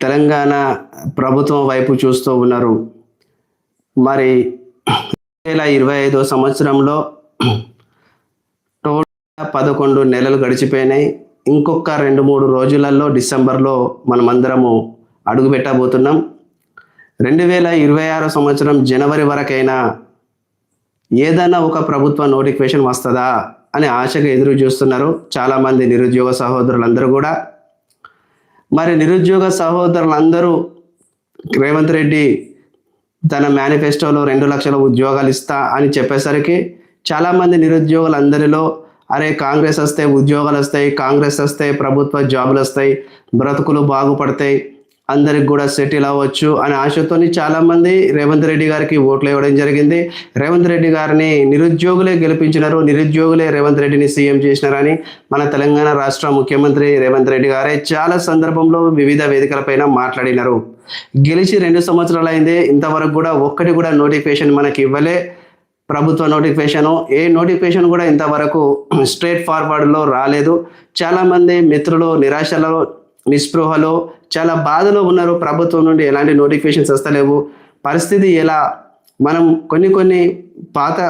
తెలంగాణ ప్రభుత్వం వైపు చూస్తూ ఉన్నారు. మరి వేల ఇరవై ఐదో సంవత్సరంలో టోటల్ పదకొండు నెలలు గడిచిపోయినాయి. ఇంకొక రెండు మూడు రోజులలో డిసెంబర్లో మనమందరము అడుగు పెట్టబోతున్నాం. రెండు వేల ఇరవై ఆరో సంవత్సరం జనవరి వరకైనా ఏదైనా ఒక ప్రభుత్వ నోటిఫికేషన్ వస్తుందా అని ఆశగా ఎదురు చూస్తున్నారు. చాలామంది నిరుద్యోగ సహోదరులందరూ కూడా. మరి నిరుద్యోగ సహోదరులందరూ రేవంత్ రెడ్డి తన మేనిఫెస్టోలో రెండు లక్షల ఉద్యోగాలు ఇస్తా అని చెప్పేసరికి చాలామంది నిరుద్యోగులందరిలో అరే కాంగ్రెస్ వస్తే ఉద్యోగాలు వస్తాయి కాంగ్రెస్ వస్తే ప్రభుత్వ జాబులు వస్తాయి బ్రతుకులు బాగుపడతాయి అందరికి కూడా సెటిల్ అవ్వచ్చు అనే ఆశతోని చాలామంది రేవంత్ రెడ్డి గారికి ఓట్లు ఇవ్వడం జరిగింది. రేవంత్ రెడ్డి గారిని నిరుద్యోగులే గెలిపించినారు. నిరుద్యోగులే రేవంత్ రెడ్డిని సీఎం చేసినారని మన తెలంగాణ రాష్ట్ర ముఖ్యమంత్రి రేవంత్ రెడ్డి గారే చాలా సందర్భంలో వివిధ వేదికలపైన మాట్లాడినారు. గెలిచి రెండు సంవత్సరాలు అయింది ఇంతవరకు కూడా ఒక్కటి కూడా నోటిఫికేషన్ మనకి ఇవ్వలే. ప్రభుత్వ నోటిఫికేషన్. ఏ నోటిఫికేషన్ కూడా ఇంతవరకు స్ట్రేట్ ఫార్వర్డ్లో రాలేదు. చాలామంది మిత్రులు నిరాశలో నిస్పృహలో చాలా బాధలో ఉన్నారు. ప్రభుత్వం నుండి ఎలాంటి నోటిఫికేషన్స్ వస్తలేవు. పరిస్థితి ఎలా? మనం కొన్ని కొన్ని పాత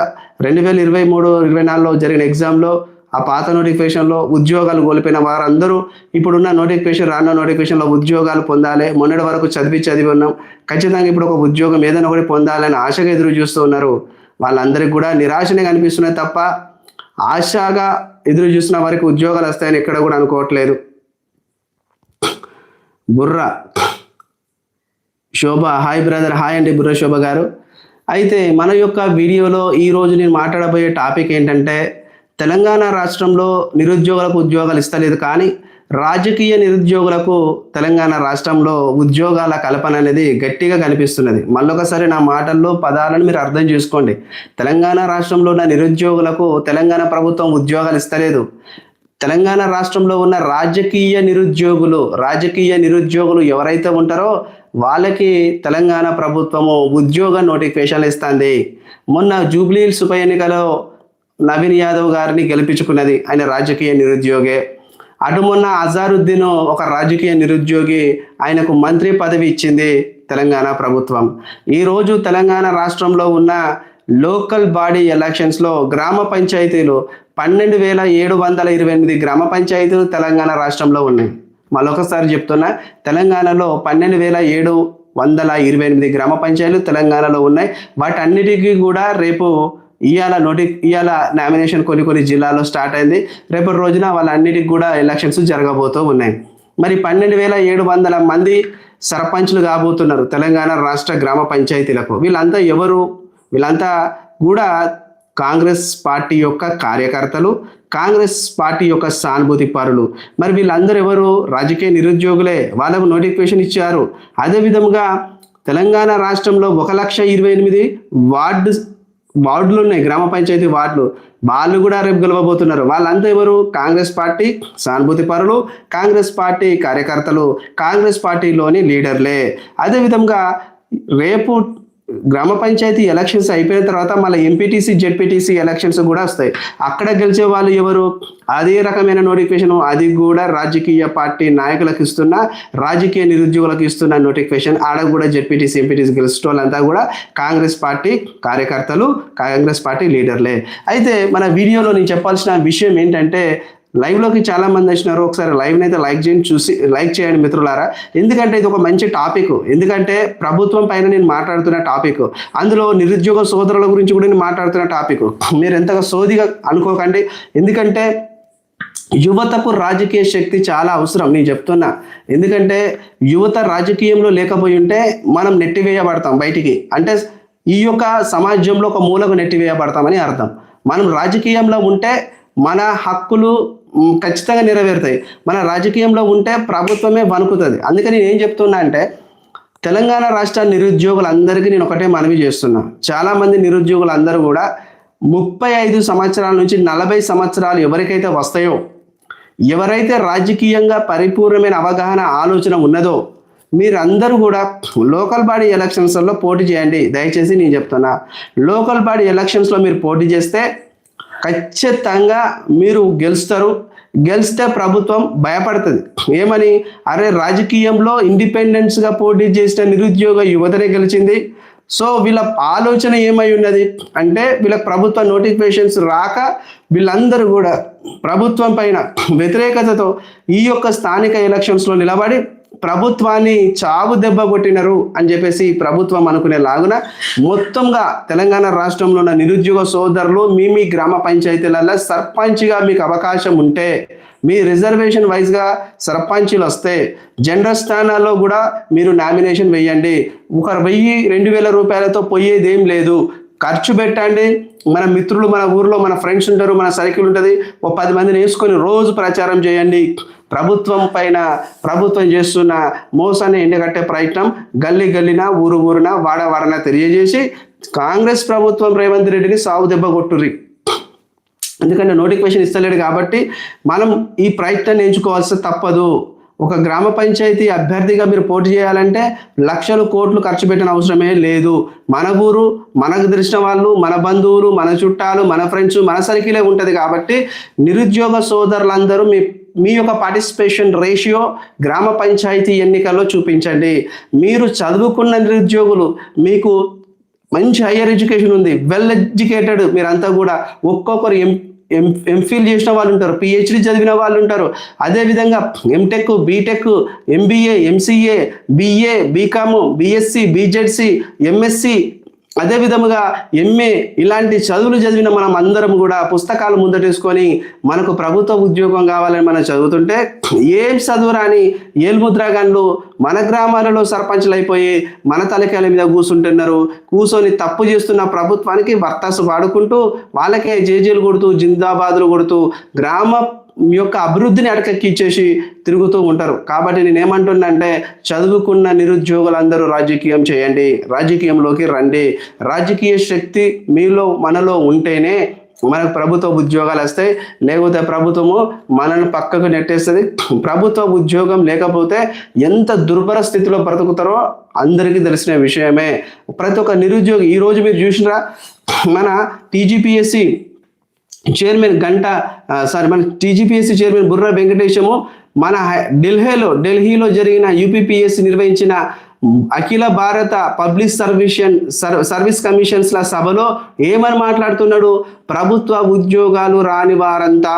రెండు వేల ఇరవై మూడు ఇరవై నాలుగులో జరిగిన ఎగ్జామ్లో ఆ పాత నోటిఫికేషన్లో ఉద్యోగాలు కోల్పోయిన వారందరూ ఇప్పుడున్న నోటిఫికేషన్ రానున్న నోటిఫికేషన్లో ఉద్యోగాలు పొందాలి. మొన్నటి వరకు చదివి చదివి ఉన్నాం. ఖచ్చితంగా ఇప్పుడు ఒక ఉద్యోగం ఏదైనా ఒకటి పొందాలని ఆశగా ఎదురు చూస్తూ ఉన్నారు. వాళ్ళందరికీ కూడా నిరాశనే కనిపిస్తున్నాయి తప్ప ఆశగా ఎదురు చూసిన వారికి ఉద్యోగాలు వస్తాయని ఎక్కడ కూడా అనుకోవట్లేదు. బుర్ర. శోభ హాయ్ బ్రదర్ హాయ్ అండి బుర్ర శోభ గారు. అయితే మన యొక్క వీడియోలో ఈరోజు నేను మాట్లాడబోయే టాపిక్ ఏంటంటే తెలంగాణ రాష్ట్రంలో నిరుద్యోగులకు ఉద్యోగాలు ఇస్తలేదు కానీ రాజకీయ నిరుద్యోగులకు తెలంగాణ రాష్ట్రంలో ఉద్యోగాల కల్పన అనేది గట్టిగా కనిపిస్తున్నది. మళ్ళొకసారి నా మాటల్లో పదాలను మీరు అర్థం చేసుకోండి. తెలంగాణ రాష్ట్రంలో ఉన్న నిరుద్యోగులకు తెలంగాణ ప్రభుత్వం ఉద్యోగాలు ఇస్తలేదు. తెలంగాణ రాష్ట్రంలో ఉన్న రాజకీయ నిరుద్యోగులు రాజకీయ నిరుద్యోగులు ఎవరైతే ఉంటారో వాళ్ళకి తెలంగాణ ప్రభుత్వము ఉద్యోగ నోటిఫికేషన్లు ఇస్తుంది. మొన్న జూబ్లీహిల్స్ ఉప ఎన్నికలో నవీన్ యాదవ్ గారిని గెలిపించుకున్నది ఆయన రాజకీయ నిరుద్యోగే. అటు మొన్న అజారుద్దీన్ ఒక రాజకీయ నిరుద్యోగి ఆయనకు మంత్రి పదవి ఇచ్చింది తెలంగాణ ప్రభుత్వం. ఈరోజు తెలంగాణ రాష్ట్రంలో ఉన్న లోకల్ బాడీ ఎలక్షన్స్లో గ్రామ పంచాయతీలు పన్నెండు వేల ఏడు వందల ఇరవై ఎనిమిది గ్రామ పంచాయతీలు తెలంగాణ రాష్ట్రంలో ఉన్నాయి. మరొకసారి చెప్తున్నా తెలంగాణలో పన్నెండు వేల ఏడు వందల ఇరవై ఎనిమిది గ్రామ పంచాయతీలు తెలంగాణలో ఉన్నాయి. వాటన్నిటికీ కూడా రేపు ఇవాళ నోటి ఇవాళ నామినేషన్ కొన్ని కొన్ని జిల్లాలో స్టార్ట్ అయింది. రేపటి రోజున వాళ్ళన్నిటికి కూడా ఎలక్షన్స్ జరగబోతూ ఉన్నాయి. మరి పన్నెండు వేల ఏడు వందల మంది సర్పంచ్లు కాబోతున్నారు తెలంగాణ రాష్ట్ర గ్రామ పంచాయతీలకు. వీళ్ళంతా ఎవరు? వీళ్ళంతా కూడా కాంగ్రెస్ పార్టీ యొక్క కార్యకర్తలు కాంగ్రెస్ పార్టీ యొక్క సానుభూతి పరులు. మరి వీళ్ళందరూ ఎవరు? రాజకీయ నిరుద్యోగులే. వాళ్ళకు నోటిఫికేషన్ ఇచ్చారు. అదేవిధంగా తెలంగాణ రాష్ట్రంలో ఒక లక్ష ఇరవై ఎనిమిది వార్డు వార్డులు ఉన్నాయి. గ్రామ పంచాయతీ వార్డులు. వాళ్ళు కూడా రేపు గెలవబోతున్నారు. వాళ్ళంతా ఎవరు? కాంగ్రెస్ పార్టీ సానుభూతి పరులు కాంగ్రెస్ పార్టీ కార్యకర్తలు కాంగ్రెస్ పార్టీలోని లీడర్లే. అదేవిధంగా రేపు గ్రామ పంచాయతీ ఎలక్షన్స్ అయిపోయిన తర్వాత మళ్ళీ ఎంపీటీసీ జెడ్పీటీసీ ఎలక్షన్స్ కూడా వస్తాయి. అక్కడ గెలిచే వాళ్ళు ఎవరు? అదే రకమైన నోటిఫికేషన్ అది కూడా రాజకీయ పార్టీ నాయకులకు ఇస్తున్న రాజకీయ నిరుద్యోగులకు ఇస్తున్న నోటిఫికేషన్. ఆడ కూడా జెడ్పీటీసీ ఎంపీటీసీ గెలిచిన వాళ్ళంతా కూడా కాంగ్రెస్ పార్టీ కార్యకర్తలు కాంగ్రెస్ పార్టీ లీడర్లే. అయితే మన వీడియోలో నేను చెప్పాల్సిన విషయం ఏంటంటే లైవ్లోకి చాలా మంది వచ్చినారు. ఒకసారి లైవ్ని అయితే లైక్ చేయండి చూసి లైక్ చేయండి మిత్రులారా. ఎందుకంటే ఇది ఒక మంచి టాపిక్ ఎందుకంటే ప్రభుత్వం పైన నేను మాట్లాడుతున్న టాపిక్ అందులో నిరుద్యోగ సోదరుల గురించి కూడా నేను మాట్లాడుతున్న టాపిక్ మీరు ఎంతగా సోదిగా అనుకోకండి. ఎందుకంటే యువతకు రాజకీయ శక్తి చాలా అవసరం. నేను చెప్తున్నా. ఎందుకంటే యువత రాజకీయంలో లేకపోయి ఉంటే మనం నెట్టివేయబడతాం బయటికి. అంటే ఈ యొక్క సమాజంలో ఒక మూలకు నెట్టివేయబడతామని అర్థం. మనం రాజకీయంలో ఉంటే మన హక్కులు ఖచ్చితంగా నెరవేరుతాయి. మన రాజకీయంలో ఉంటే ప్రభుత్వమే వణుకుతుంది. అందుకని నేను ఏం చెప్తున్నా అంటే తెలంగాణ రాష్ట్ర నిరుద్యోగులందరికీ నేను ఒకటే మనవి చేస్తున్నా. చాలామంది నిరుద్యోగులందరూ కూడా ముప్పై ఐదు సంవత్సరాల నుంచి నలభై సంవత్సరాలు ఎవరికైతే వస్తాయో ఎవరైతే రాజకీయంగా పరిపూర్ణమైన అవగాహన ఆలోచన ఉన్నదో మీరందరూ కూడా లోకల్ బాడీ ఎలక్షన్స్లో పోటీ చేయండి. దయచేసి నేను చెప్తున్నా లోకల్ బాడీ ఎలక్షన్స్లో మీరు పోటీ చేస్తే ఖచ్చితంగా మీరు గెలుస్తారు. గెలిస్తే ప్రభుత్వం భయపడుతుంది. ఏమని? అరే రాజకీయంలో ఇండిపెండెన్స్గా పోటీ చేసిన నిరుద్యోగ యువతనే గెలిచింది. సో వీళ్ళ ఆలోచన ఏమై ఉన్నది? అంటే వీళ్ళకి ప్రభుత్వ నోటిఫికేషన్స్ రాక వీళ్ళందరూ కూడా ప్రభుత్వం పైన వ్యతిరేకతతో ఈ యొక్క స్థానిక ఎలక్షన్స్లో నిలబడి ప్రభుత్వాన్ని చావు దెబ్బ కొట్టినరు అని చెప్పేసి ప్రభుత్వం అనుకునే లాగున మొత్తంగా తెలంగాణ రాష్ట్రంలో ఉన్న నిరుద్యోగ సోదరులు మీ మీ గ్రామ పంచాయతీలలో సర్పంచ్గా మీకు అవకాశం ఉంటే మీ రిజర్వేషన్ వైజ్గా సర్పంచులు వస్తే జనరల్ స్థానాల్లో కూడా మీరు నామినేషన్ వేయండి. ఒక వెయ్యి రెండు వేల రూపాయలతో పోయేది ఏం లేదు. ఖర్చు పెట్టండి. మన మిత్రులు మన ఊర్లో మన ఫ్రెండ్స్ ఉంటారు మన సర్కిల్ ఉంటుంది. ఓ పది మందిని వేసుకొని రోజు ప్రచారం చేయండి. ప్రభుత్వం పైన ప్రభుత్వం చేస్తున్న మోసాన్ని ఎండగట్టే ప్రయత్నం గల్లీ గల్లిన ఊరు ఊరున వాడవాడన తెలియజేసి కాంగ్రెస్ ప్రభుత్వం రేవంత్ రెడ్డిని సాగు దెబ్బ కొట్టుర్రి. ఎందుకంటే నోటిఫికేషన్ ఇస్తలేడు కాబట్టి మనం ఈ ప్రయత్నాన్ని ఎంచుకోవాల్సి తప్పదు. ఒక గ్రామ పంచాయతీ అభ్యర్థిగా మీరు పోటీ చేయాలంటే లక్షలు కోట్లు ఖర్చు పెట్టిన అవసరమే లేదు. మన ఊరు మనకు తెలిసిన వాళ్ళు మన బంధువులు మన చుట్టాలు మన ఫ్రెండ్స్ మన సర్కిలే ఉంటుంది కాబట్టి నిరుద్యోగ సోదరులందరూ మీ మీ యొక్క పార్టిసిపేషన్ రేషియో గ్రామ పంచాయతీ ఎన్నికల్లో చూపించండి. మీరు చదువుకున్న నిరుద్యోగులు మీకు మంచి హయ్యర్ ఎడ్యుకేషన్ ఉంది వెల్ ఎడ్యుకేటెడ్ మీరంతా కూడా ఒక్కొక్కరు ఎం ఎం ఎంఫిల్ చేసిన వాళ్ళు ఉంటారు పిహెచ్డి చదివిన వాళ్ళు ఉంటారు. అదేవిధంగా MTech BTech MBA MCA BA BCom BSc BZC MSc అదే విధముగా ఎంఏ ఇలాంటి చదువులు చదివిన మనం అందరం కూడా పుస్తకాలు ముందటేసుకొని మనకు ప్రభుత్వ ఉద్యోగం కావాలని మనం చదువుతుంటే ఏం చదువురాని ఏల్ముద్రాగన్లు మన గ్రామాలలో సర్పంచ్లు అయిపోయి మన తలకాయల మీద కూర్చుంటున్నారు కూర్చొని తప్పు చేస్తున్న ప్రభుత్వానికి వర్తసు వాడుకుంటూ వాళ్ళకే జేజీలు కొడుతూ జిందాబాదులు కొడుతూ గ్రామ మీ యొక్క అభివృద్ధిని అడకెక్కిచ్చేసి తిరుగుతూ ఉంటారు. కాబట్టి నేను ఏమంటున్నానంటే చదువుకున్న నిరుద్యోగులందరూ రాజకీయం చేయండి రాజకీయంలోకి రండి. రాజకీయ శక్తి మీలో మనలో ఉంటేనే మనకు ప్రభుత్వ ఉద్యోగాలు వస్తాయి. లేకపోతే ప్రభుత్వము మనల్ని పక్కకు నెట్టేస్తుంది. ప్రభుత్వ ఉద్యోగం లేకపోతే ఎంత దుర్భర స్థితిలో బ్రతుకుతారో అందరికీ తెలిసిన విషయమే. ప్రతి ఒక్క నిరుద్యోగి ఈరోజు మీరు చూసినరా మన టీజీపీఎస్సి చైర్మన్ గంట సారీ మన టీజీపీఎస్సీ చైర్మన్ బుర్రా వెంకటేశము మన హై- ఢిల్లీలో ఢిల్లీలో జరిగిన యూపీపీఎస్సీ నిర్వహించిన అఖిల భారత పబ్లిక్ సర్వీషన్ సర్వీస్ కమిషన్స్ల సభలో ఏమని మాట్లాడుతున్నాడు? ప్రభుత్వ ఉద్యోగాలు రాని వారంతా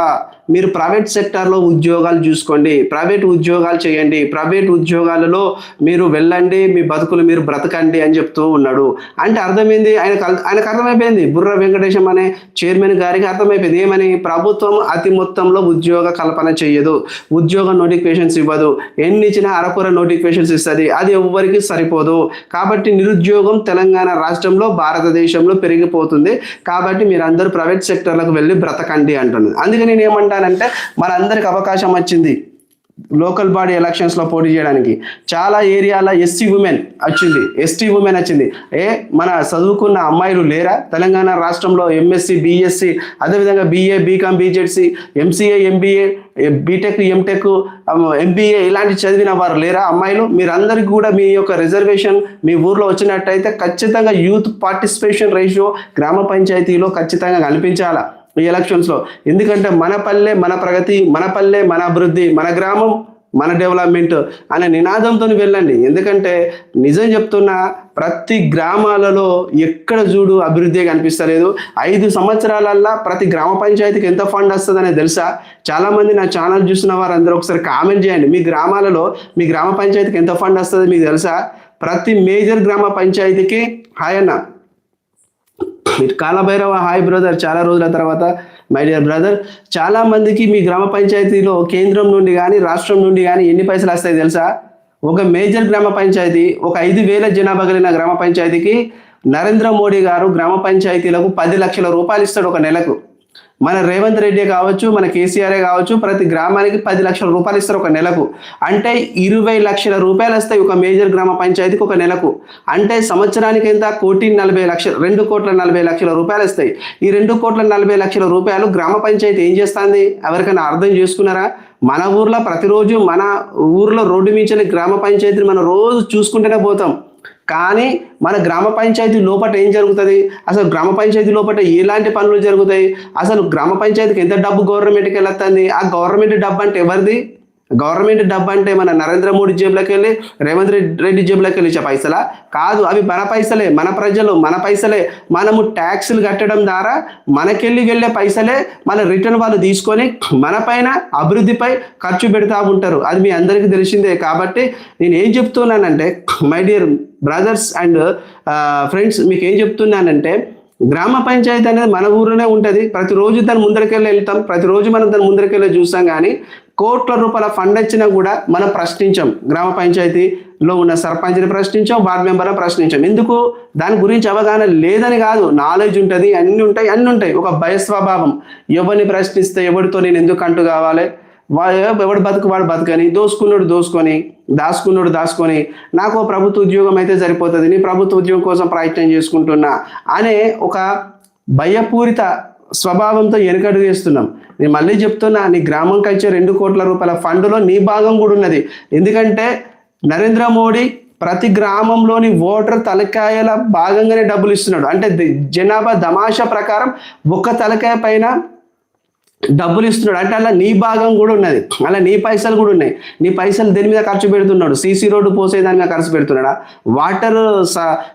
మీరు ప్రైవేట్ సెక్టార్లో ఉద్యోగాలు చూసుకోండి. ప్రైవేట్ ఉద్యోగాలు చేయండి. ప్రైవేట్ ఉద్యోగాలలో మీరు వెళ్ళండి. మీ బతుకులు మీరు బ్రతకండి అని చెప్తూ ఉన్నాడు. అంటే అర్థమైంది? ఆయనకు ఆయనకు అర్థమైపోయింది. బుర్ర వెంకటేశం అనే చైర్మన్ గారికి అర్థమైపోయింది. ఏమని? ప్రభుత్వం అతి మొత్తంలో ఉద్యోగ కల్పన చేయదు ఉద్యోగ నోటిఫికేషన్స్ ఇవ్వదు. ఎన్ని ఇచ్చినా అరకొర నోటిఫికేషన్స్ ఇస్తుంది. అది ఎవ్వరికి సరిపోదు. కాబట్టి నిరుద్యోగం తెలంగాణ రాష్ట్రంలో భారతదేశంలో పెరిగిపోతుంది. కాబట్టి మీరందరూ ప్రైవేట్ సెక్టర్లకు వెళ్ళి బ్రతకండి అంటున్నారు అందుకే నేను ఏమంటానంటే మనందరికి అవకాశం వచ్చింది. లోకల్ బాడీ ఎలక్షన్స్లో పోటీ చేయడానికి. చాలా ఏరియాలో ఎస్సీ ఉమెన్ వచ్చింది. ఎస్టీ ఉమెన్ వచ్చింది. ఏ మన చదువుకున్న అమ్మాయిలు లేరా? తెలంగాణ రాష్ట్రంలో ఎంఎస్సి బీఎస్సీ అదేవిధంగా BA BCom BZC MCA MBA BTech MTech MBA ఇలాంటి చదివిన వారు లేరా? అమ్మాయిలు మీరందరికీ కూడా మీ యొక్క రిజర్వేషన్ మీ ఊర్లో వచ్చినట్టయితే ఖచ్చితంగా యూత్ పార్టిసిపేషన్ రేషియో గ్రామ పంచాయతీలో ఖచ్చితంగా కనిపించాలా ఈ ఎలక్షన్స్లో ఎందుకంటే మన పల్లె మన ప్రగతి మన పల్లె మన అభివృద్ధి మన గ్రామం మన డెవలప్మెంట్ అనే నినాదంతో వెళ్ళండి. ఎందుకంటే నిజం చెప్తున్నా ప్రతి గ్రామాలలో ఎక్కడ చూడు అభివృద్ధి కనిపిస్తలేదు. ఐదు సంవత్సరాలల్లా ప్రతి గ్రామ పంచాయతీకి ఎంత ఫండ్ వస్తుందనే తెలుసా? చాలామంది నా ఛానల్ చూసిన వారందరూ ఒకసారి కామెంట్ చేయండి. మీ గ్రామాలలో మీ గ్రామ పంచాయతీకి ఎంత ఫండ్ వస్తుంది మీకు తెలుసా? ప్రతి మేజర్ గ్రామ పంచాయతీకి హాయ్ మీరు కాలభైరవ హాయ్ బ్రదర్ చాలా రోజుల తర్వాత మై డియర్ బ్రదర్ చాలా మందికి మీ గ్రామ పంచాయతీలో కేంద్రం నుండి కానీ రాష్ట్రం నుండి కానీ ఎన్ని పైసలు వస్తాయి తెలుసా? ఒక మేజర్ గ్రామ పంచాయతీ ఒక ఐదు వేల జనాభా కలిగిన గ్రామ పంచాయతీకి నరేంద్ర మోడీ గారు గ్రామ పంచాయతీలకు పది లక్షల రూపాయలు ఇస్తాడు ఒక నెలకు. మన రేవంత్ రెడ్డి కావచ్చు మన కేసీఆరే కావచ్చు ప్రతి గ్రామానికి పది లక్షల రూపాయలు ఇస్తారు ఒక నెలకు. అంటే ఇరవై లక్షల రూపాయలు వస్తాయి ఒక మేజర్ గ్రామ పంచాయతీకి ఒక నెలకు. అంటే సంవత్సరానికి ఎంత? కోటి నలభై లక్షలు రెండు కోట్ల నలభై లక్షల రూపాయలు వస్తాయి. ఈ రెండు కోట్ల నలభై లక్షల రూపాయలు గ్రామ పంచాయతీ ఏం చేస్తుంది? ఎవరికైనా అర్థం చేసుకున్నారా? మన ఊర్లో ప్రతిరోజు మన ఊర్లో రోడ్డు మించిన గ్రామ పంచాయతీని మనం రోజు చూసుకుంటూనే పోతాం. కానీ మన గ్రామ పంచాయతీ లోపల ఏం జరుగుతుంది? అసలు గ్రామ పంచాయతీ లోపల ఎలాంటి పనులు జరుగుతాయి? అసలు గ్రామ పంచాయతీకి ఎంత డబ్బు గవర్నమెంట్కి వెళ్తుంది ఆ గవర్నమెంట్ డబ్బు అంటే ఎవరిది? గవర్నమెంట్ డబ్బు అంటే మన నరేంద్ర మోడీ జేబులోకి వెళ్ళి రేవంత్ రెడ్డి రెడ్డి జేబులోకి వెళ్ళి పైసలా? కాదు అవి మన పైసలే మన ప్రజలు మన పైసలే. మనము ట్యాక్సులు కట్టడం ద్వారా మనకెళ్ళి వెళ్ళే పైసలే మన రిటర్న్ వాళ్ళు తీసుకొని మన పైన అభివృద్ధిపై ఖర్చు పెడతా ఉంటారు. అది మీ అందరికీ తెలిసిందే. కాబట్టి నేను ఏం చెప్తున్నానంటే my dear brothers and friends మీకు ఏం చెప్తున్నానంటే గ్రామ పంచాయతీ అనేది మన ఊరిలోనే ఉంటుంది. ప్రతిరోజు దాని ముందరికెళ్ళి వెళ్తాం. ప్రతిరోజు మనం దాని ముందరికెళ్ళి చూస్తాం కానీ కోట్ల రూపాయల ఫండ్ వచ్చినా కూడా మనం ప్రశ్నించాం. గ్రామ పంచాయతీలో ఉన్న సర్పంచ్ని ప్రశ్నించాం వార్డ్ మెంబర్ని ప్రశ్నించాం. ఎందుకు? దాని గురించి అవగాహన లేదని కాదు. నాలెడ్జ్ ఉంటుంది అన్నీ ఉంటాయి అన్నీ ఉంటాయి. ఒక భయ స్వభావం ఎవరిని ప్రశ్నిస్తే ఎవరితో నేను ఎందుకు అంటు కావాలి? ఎవడు బతుకు వాడు బతుకని దోసుకున్నాడు దోసుకొని దాసుకున్నాడు దాచుకొని నాకు ప్రభుత్వ ఉద్యోగం అయితే సరిపోతుంది నీ ప్రభుత్వ ఉద్యోగం కోసం ప్రయత్నం చేసుకుంటున్నా అనే ఒక భయపూరిత స్వభావంతో వెనుకడుగు వేస్తున్నాం. నేను మళ్ళీ చెప్తున్నా నీ గ్రామంకి వచ్చే రెండు కోట్ల రూపాయల ఫండ్లో నీ భాగం కూడా ఉన్నది. ఎందుకంటే నరేంద్ర మోడీ ప్రతి గ్రామంలోని ఓటర్ తలకాయల భాగంగానే డబ్బులు ఇస్తున్నాడు. అంటే జనాభా దమాషా ప్రకారం ఒక్క తలకాయ పైన డబ్బులు ఇస్తున్నాడు. అంటే అలా నీ భాగం కూడా ఉన్నది. అలా నీ పైసలు కూడా ఉన్నాయి. నీ పైసలు దేని మీద ఖర్చు పెడుతున్నాడు? సీసీ రోడ్డు పోసే దాని మీద ఖర్చు పెడుతున్నాడా? వాటర్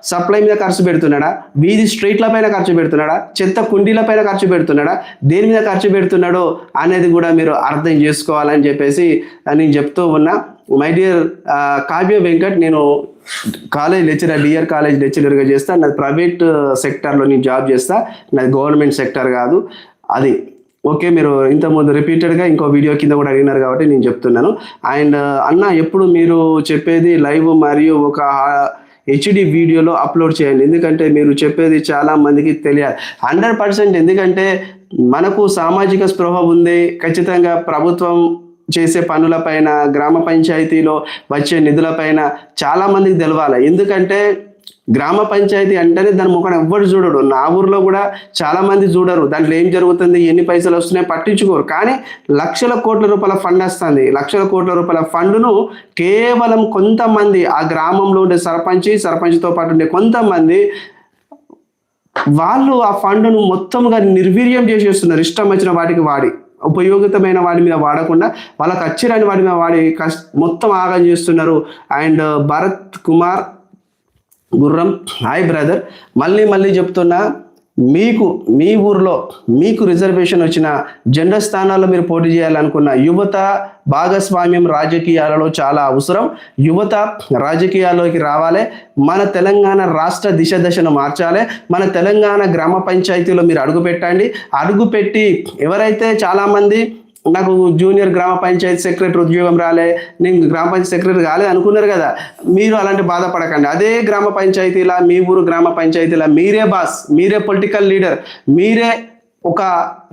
సప్లై మీద ఖర్చు పెడుతున్నాడా? వీధి స్ట్రీట్ల పైన ఖర్చు పెడుతున్నాడా? చెత్త కుండీల పైన ఖర్చు పెడుతున్నాడా? దేని మీద ఖర్చు పెడుతున్నాడో అనేది కూడా మీరు అర్థం చేసుకోవాలని చెప్పేసి నేను చెప్తూ ఉన్నా. మై డియర్ కావ్య వెంకట్ నేను కాలేజ్ లెక్చరర్ డియర్ కాలేజ్ లెక్చరర్గా చేస్తా. నాది ప్రైవేట్ సెక్టార్లో నేను జాబ్ చేస్తా. నాది గవర్నమెంట్ సెక్టర్ కాదు. అది ఓకే మీరు ఇంతకుముందు రిపీటెడ్గా ఇంకో వీడియో కింద కూడా అడిగినారు కాబట్టి నేను చెప్తున్నాను. అండ్ అన్న ఎప్పుడు మీరు చెప్పేది లైవ్ మరియు ఒక హెచ్డి వీడియోలో అప్లోడ్ చేయండి. ఎందుకంటే మీరు చెప్పేది చాలా మందికి తెలియాలి హండ్రెడ్ పర్సెంట్ ఎందుకంటే మనకు సామాజిక స్పృహ ఉంది. ఖచ్చితంగా ప్రభుత్వం చేసే పనులపైన గ్రామ పంచాయతీలో వచ్చే నిధులపైన చాలామందికి తెలవాలి. ఎందుకంటే గ్రామ పంచాయతీ అంటేనే దాని ముఖం ఎవ్వరు చూడడు. నా ఊర్లో కూడా చాలా మంది చూడరు. దాంట్లో ఏం జరుగుతుంది? ఎన్ని పైసలు వస్తున్నాయి? పట్టించుకోరు. కానీ లక్షల కోట్ల రూపాయల ఫండ్ వస్తుంది. లక్షల కోట్ల రూపాయల ఫండ్ను కేవలం కొంతమంది ఆ గ్రామంలో ఉండే సర్పంచి సర్పంచ్తో పాటు ఉండే కొంతమంది వాళ్ళు ఆ ఫండ్ను మొత్తంగా నిర్వీర్యం చేసేస్తున్నారు. ఇష్టం వచ్చిన వాటికి వాడి. ఉపయోగితమైన వాడి మీద వాడకుండా వాళ్ళకి వచ్చిరాని వాటి మీద వాడి కష్ట మొత్తం ఆగం చేస్తున్నారు. అండ్ భరత్ కుమార్ గుర్రం. హాయ్ బ్రదర్ మళ్ళీ మళ్ళీ చెప్తున్నా మీకు మీ ఊర్లో మీకు రిజర్వేషన్ వచ్చిన జెండర్ స్థానాల్లో మీరు పోటీ చేయాలనుకున్న యువత భాగస్వామ్యం రాజకీయాలలో చాలా అవసరం. యువత రాజకీయాల్లోకి రావాలి. మన తెలంగాణ రాష్ట్ర దిశ దశను మార్చాలి. మన తెలంగాణ గ్రామ పంచాయతీలో మీరు అడుగు పెట్టండి అడుగు పెట్టి ఎవరైతే చాలామంది నాకు జూనియర్ గ్రామ పంచాయతీ సెక్రటరీ ఉద్యోగం రాలే నేను గ్రామ పంచాయతీ సెక్రటరీ కాలేదు అనుకున్నారు కదా. మీరు అలాంటి బాధపడకండి. అదే గ్రామ పంచాయతీలా మీ ఊరు గ్రామ పంచాయతీలా మీరే బాస్ మీరే పొలిటికల్ లీడర్ మీరే ఒక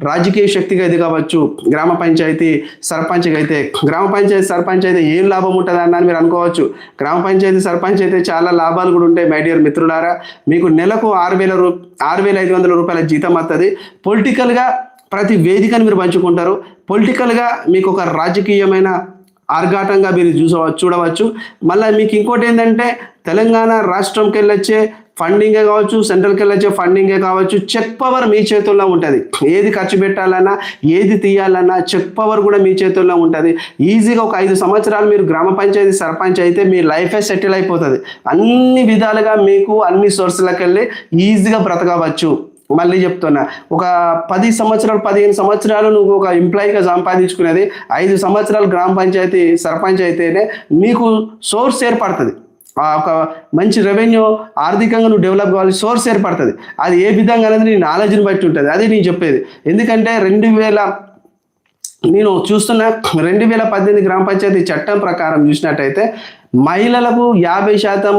రాజకీయ శక్తిగా ఎదగవచ్చు గ్రామ పంచాయతీ సర్పంచ్గా అయితే. గ్రామ పంచాయతీ సర్పంచ్ అయితే ఏం లాభం ఉంటుంది అన్నది మీరు అనుకోవచ్చు. గ్రామ పంచాయతీ సర్పంచ్ అయితే చాలా లాభాలు కూడా ఉంటాయి మై డియర్ మిత్రులారా. మీకు నెలకు ఆరు వేల రూ ఆరు వేల ఐదు వందల రూపాయల జీతం వస్తుంది పొలిటికల్గా ప్రతి వేదికను మీరు పంచుకుంటారు. పొలిటికల్గా మీకు ఒక రాజకీయమైన ఆర్ఘాటంగా మీరు చూస చూడవచ్చు. మళ్ళీ మీకు ఇంకోటి ఏంటంటే తెలంగాణ రాష్ట్రంకి వెళ్ళొచ్చే ఫండింగే కావచ్చు సెంట్రల్కి వెళ్ళొచ్చే ఫండింగే కావచ్చు చెక్ పవర్ మీ చేతుల్లో ఉంటుంది. ఏది ఖర్చు పెట్టాలన్నా ఏది తీయాలన్నా చెక్ పవర్ కూడా మీ చేతుల్లో ఉంటుంది. ఈజీగా ఒక ఐదు సంవత్సరాలు మీరు గ్రామ పంచాయతీ సర్పంచ్ అయితే మీ లైఫే సెటిల్ అయిపోతుంది. అన్ని విధాలుగా మీకు అన్ని సోర్సులకు వెళ్ళి ఈజీగా బ్రతకవచ్చు. మళ్ళీ చెప్తున్నా. ఒక పది సంవత్సరాలు పదిహేను సంవత్సరాలు నువ్వు ఒక ఎంప్లాయీగా సంపాదించుకునేది ఐదు సంవత్సరాలు గ్రామ పంచాయతీ సర్పంచ్ అయితేనే నీకు సోర్స్ ఏర్పడుతుంది. ఆ ఒక మంచి రెవెన్యూ ఆర్థికంగా నువ్వు డెవలప్ కావాలి సోర్స్ ఏర్పడుతుంది. అది ఏ విధంగా అనేది నీ నాలెడ్జ్ని బట్టి ఉంటుంది. అది నేను చెప్పేది. ఎందుకంటే రెండు వేల నేను చూస్తున్న రెండు వేల పద్దెనిమిది గ్రామ పంచాయతీ చట్టం ప్రకారం చూసినట్టయితే మహిళలకు యాభై శాతం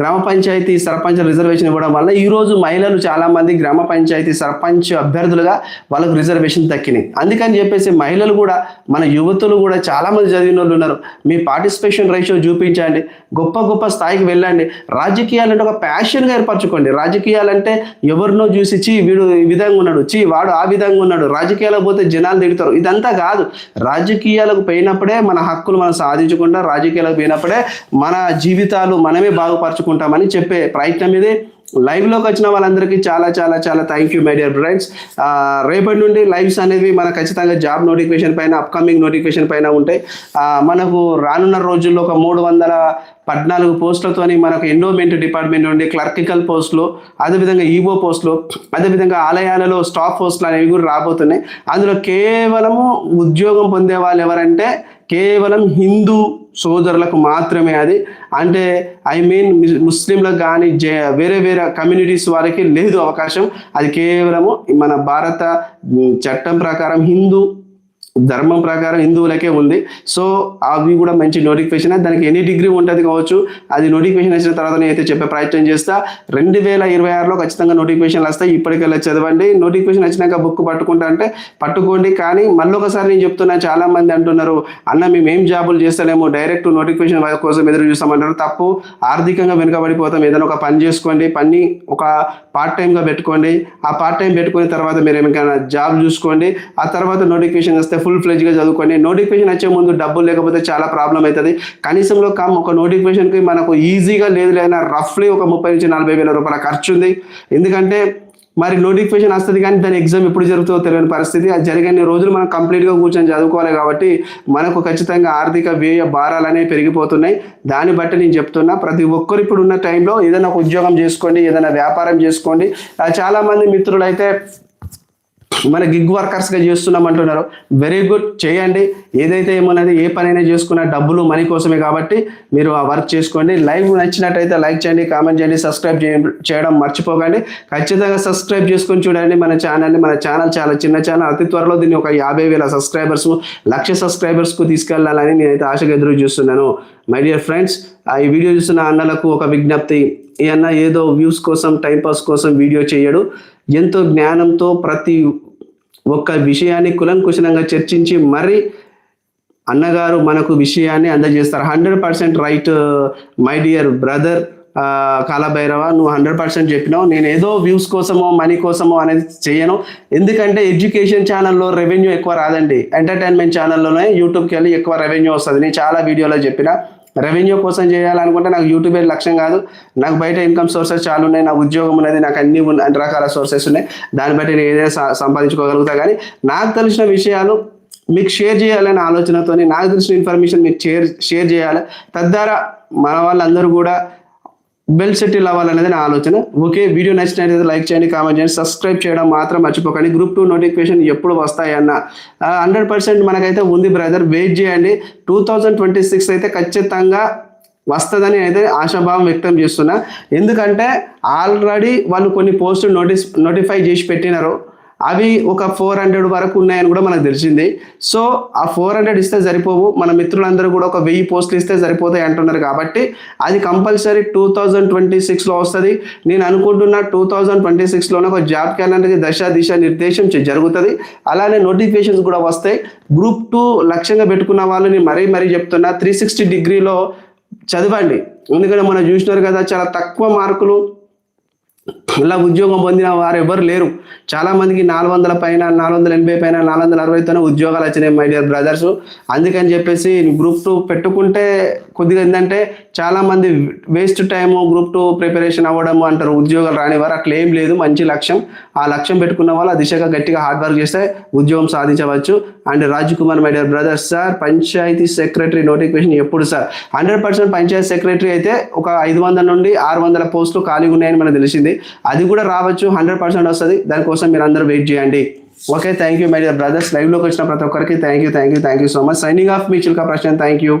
గ్రామ పంచాయతీ సర్పంచ్ రిజర్వేషన్ ఇవ్వడం వల్ల ఈరోజు మహిళలు చాలామంది గ్రామ పంచాయతీ సర్పంచ్ అభ్యర్థులుగా వాళ్ళకు రిజర్వేషన్ దక్కినాయి అందుకని చెప్పేసి మహిళలు కూడా మన యువతులు కూడా చాలామంది చదివిన వాళ్ళు ఉన్నారు. మీ పార్టిసిపేషన్ రేషియో చూపించండి. గొప్ప గొప్ప స్థాయికి వెళ్ళండి. రాజకీయాలంటే ఒక ప్యాషన్గా ఏర్పరచుకోండి. రాజకీయాలంటే ఎవరినో చూసి చీ వీడు ఈ విధంగా ఉన్నాడు చీ వాడు ఆ విధంగా ఉన్నాడు రాజకీయాలకు పోతే జనాలు తిడతారు. ఇదంతా కాదు. రాజకీయాలకు పోయినప్పుడే మన హక్కులు మనం సాధించకుండా రాజకీయాలకు పోయినప్పుడే మన జీవితాలు మనమే బాగుపరచు మెరుగుపరుచుకుంటామని చెప్పే ప్రయత్నం ఇది. లైవ్లోకి వచ్చిన వాళ్ళందరికీ చాలా చాలా చాలా thank you my dear friends రేపటి నుండి లైవ్స్ అనేవి మన ఖచ్చితంగా జాబ్ నోటిఫికేషన్ పైన అప్కమింగ్ నోటిఫికేషన్ పైన ఉంటాయి. మనకు రానున్న రోజుల్లో ఒక మూడు వందల పద్నాలుగు పోస్టులతోని మనకు ఎండోమెంట్ డిపార్ట్మెంట్ నుండి క్లర్కికల్ పోస్టులు అదేవిధంగా ఈవో పోస్టులు అదేవిధంగా ఆలయాలలో స్టాఫ్ పోస్టులు అనేవి కూడా రాబోతున్నాయి. అందులో కేవలము ఉద్యోగం పొందే వాళ్ళు ఎవరంటే కేవలం హిందూ సోదరులకు మాత్రమే అది. అంటే ఐ మీన్ ముస్లింలకు కానీ జ వేరే వేరే కమ్యూనిటీస్ వారికి లేదు అవకాశం. అది కేవలము మన భారత చట్టం ప్రకారం హిందూ ధర్మం ప్రకారం హిందువులకే ఉంది. సో అవి కూడా మంచి నోటిఫికేషన్ దానికి ఎన్ని డిగ్రీ ఉంటుంది కావచ్చు అది నోటిఫికేషన్ వచ్చిన తర్వాత నేనైతే చెప్పే ప్రయత్నం చేస్తా. రెండు వేల ఇరవై ఆరులో ఖచ్చితంగా నోటిఫికేషన్లు వస్తాయి. ఇప్పటికెళ్ళి చదవండి. నోటిఫికేషన్ వచ్చినాక బుక్ పట్టుకుంటా అంటే పట్టుకోండి. కానీ మళ్ళీ ఒకసారి నేను చెప్తున్నా చాలా మంది అంటున్నారు అన్న మేము ఏం జాబులు చేస్తలేము. డైరెక్ట్ నోటిఫికేషన్ కోసం ఎదురు చూస్తామంటారు తప్పు. ఆర్థికంగా వెనుకబడిపోతాం. ఏదైనా ఒక పని చేసుకోండి. పని ఒక పార్ట్ టైంగా పెట్టుకోండి. ఆ పార్ట్ టైం పెట్టుకున్న తర్వాత మీరు ఏమైనా జాబ్ చూసుకోండి. ఆ తర్వాత నోటిఫికేషన్ వస్తే ఫుల్ ఫ్లెజ్గా చదువుకోండి నోటిఫికేషన్ వచ్చే ముందు డబ్బులు లేకపోతే చాలా ప్రాబ్లం అవుతుంది కనీసంలో కమ్ ఒక నోటిఫికేషన్కి మనకు ఈజీగా లేదు లేదా రఫ్లీ ఒక ముప్పై నుంచి నలభై వేల రూపాయల ఖర్చు ఉంది ఎందుకంటే మరి నోటిఫికేషన్ వస్తుంది కానీ దాని ఎగ్జామ్ ఎప్పుడు జరుగుతుందో తెలియని పరిస్థితి. అది జరిగిన రోజులు మనం కంప్లీట్గా కూర్చొని చదువుకోవాలి కాబట్టి మనకు ఖచ్చితంగా ఆర్థిక వ్యయ భారాలు అనేవి పెరిగిపోతున్నాయి. దాన్ని బట్టి నేను చెప్తున్నా ప్రతి ఒక్కరు ఇప్పుడు ఉన్న టైంలో ఏదైనా ఒక ఉద్యోగం చేసుకోండి ఏదైనా వ్యాపారం చేసుకోండి. చాలామంది మిత్రులైతే మిత్రులు అయితే మన గిగ్ వర్కర్స్గా చేస్తున్నాం అంటున్నారు వెరీ గుడ్ చేయండి. ఏదైతే ఏమన్నది ఏ పనైనా చేసుకున్న డబ్బులు మనీ కోసమే కాబట్టి మీరు ఆ వర్క్ చేసుకోండి. లైవ్ నచ్చినట్టయితే లైక్ చేయండి కామెంట్ చేయండి సబ్స్క్రైబ్ చేయడం మర్చిపోకండి. ఖచ్చితంగా సబ్స్క్రైబ్ చేసుకొని చూడండి మన ఛానల్ని మన ఛానల్ చాలా చిన్న ఛానల్ అతి త్వరలో దీన్ని ఒక యాభై వేల సబ్స్క్రైబర్స్ లక్ష సబ్స్క్రైబర్స్కు తీసుకెళ్ళాలని నేనైతే ఆశగా ఎదురు చూస్తున్నాను. మై డియర్ ఫ్రెండ్స్ ఈ వీడియో చూస్తున్న అన్నలకు ఒక విజ్ఞప్తి. ఈ అన్న ఏదో వ్యూస్ కోసం టైంపాస్ కోసం వీడియో చేయడు. ఎంతో జ్ఞానంతో ప్రతి ఒక్క విషయాన్ని కులంకుశలంగా చర్చించి మరి అన్నగారు మనకు విషయాన్ని అందజేస్తారు. Hundred percent right my dear brother Kalabhairava నువ్వు హండ్రెడ్ పర్సెంట్ చెప్పినావు. నేను ఏదో వ్యూస్ కోసమో మనీ కోసమో అనేది చేయను. ఎందుకంటే ఎడ్యుకేషన్ ఛానల్లో రెవెన్యూ ఎక్కువ రాదండి. ఎంటర్టైన్మెంట్ ఛానల్లోనే యూట్యూబ్కి వెళ్ళి ఎక్కువ రెవెన్యూ వస్తుంది. నేను చాలా వీడియోలో చెప్పిన. రెవెన్యూ కోసం చేయాలనుకుంటే నాకు యూట్యూబే లక్ష్యం కాదు. నాకు బయట ఇన్కమ్ సోర్సెస్ చాలా ఉన్నాయి. నాకు ఉద్యోగం ఉన్నది. నాకు అన్ని అన్ని రకాల సోర్సెస్ ఉన్నాయి. దాన్ని బట్టి నేను ఏదైనా సంపాదించుకోగలుగుతా. కానీ నాకు తెలిసిన విషయాలు మీకు షేర్ చేయాలనే ఆలోచనతో నాకు తెలిసిన ఇన్ఫర్మేషన్ మీకు షేర్ షేర్ చేయాలి. తద్వారా మన వాళ్ళందరూ కూడా బెల్ సెటిల్ అవ్వాలనేది నా ఆలోచన. ఓకే వీడియో నచ్చినట్లయితే లైక్ చేయండి కామెంట్ చేయండి సబ్స్క్రైబ్ చేయడం మాత్రం మర్చిపోకండి. గ్రూప్ టూ నోటిఫికేషన్ ఎప్పుడు వస్తాయన్న. హండ్రెడ్ పర్సెంట్ మనకైతే ఉంది బ్రదర్ వెయిట్ చేయండి. టూ థౌజండ్ ట్వంటీ సిక్స్ అయితే ఖచ్చితంగా వస్తుందని అయితే ఆశాభావం వ్యక్తం చేస్తున్నా. ఎందుకంటే ఆల్రెడీ వాళ్ళు కొన్ని పోస్టులు నోటీస్ నోటిఫై చేసి పెట్టినారు. అవి ఒక ఫోర్ హండ్రెడ్ వరకు ఉన్నాయని కూడా మనకు తెలిసింది. సో ఆ ఫోర్ హండ్రెడ్ ఇస్తే సరిపోవు. మన మిత్రులందరూ కూడా ఒక వెయ్యి పోస్టులు ఇస్తే సరిపోతాయి అంటున్నారు కాబట్టి అది కంపల్సరీ టూ థౌజండ్ ట్వంటీ సిక్స్లో వస్తుంది. నేను అనుకుంటున్న టూ థౌజండ్ ట్వంటీ సిక్స్లోనే ఒక జాబ్ క్యాలెండర్కి దశ దిశ నిర్దేశం జరుగుతుంది. అలానే నోటిఫికేషన్స్ కూడా వస్తాయి. గ్రూప్ టూ లక్ష్యంగా పెట్టుకున్న వాళ్ళు నేను మరీ మరీ చెప్తున్నా త్రీ సిక్స్టీ డిగ్రీలో చదవండి. ఎందుకంటే మనం చూసినారు కదా చాలా తక్కువ మార్కులు. ఇలా ఉద్యోగం పొందిన వారు ఎవరు లేరు. చాలా మందికి నాలుగు వందల పైన నాలుగు వందల ఎనభై పైన నాలుగు వందల అరవైతోనే ఉద్యోగాలు వచ్చినాయి మై డియర్ బ్రదర్స్ అందుకని చెప్పేసి గ్రూప్ టూ పెట్టుకుంటే కొద్దిగా ఏంటంటే చాలా మంది waste time group two preparation అవ్వడం అంటారు. ఉద్యోగాలు రానివారు. అట్లా ఏం లేదు. మంచి లక్ష్యం. ఆ లక్ష్యం పెట్టుకున్న వాళ్ళు ఆ దిశగా గట్టిగా హార్డ్ వర్క్ చేస్తే ఉద్యోగం సాధించవచ్చు. And Raj Kumar my dear brothers sir panchayat secretary notification ఎప్పుడు sir hundred percent panchayat secretary అయితే ఒక ఐదు వందల నుండి ఆరు వందల పోస్టులు ఖాళీగా ఉన్నాయని మనకు తెలిసింది. అది కూడా రావచ్చు హండ్రెడ్ పర్సెంట్ వస్తుంది. దానికోసం మీరు అందరూ వెయిట్ చేయండి. Okay thank you my dear brothers లైవ్లోకి వచ్చిన ప్రతి ఒక్కరికి thank you thank you thank you so much signing off మీ చిల్కా ప్రశ్న థ్యాంక్ యూ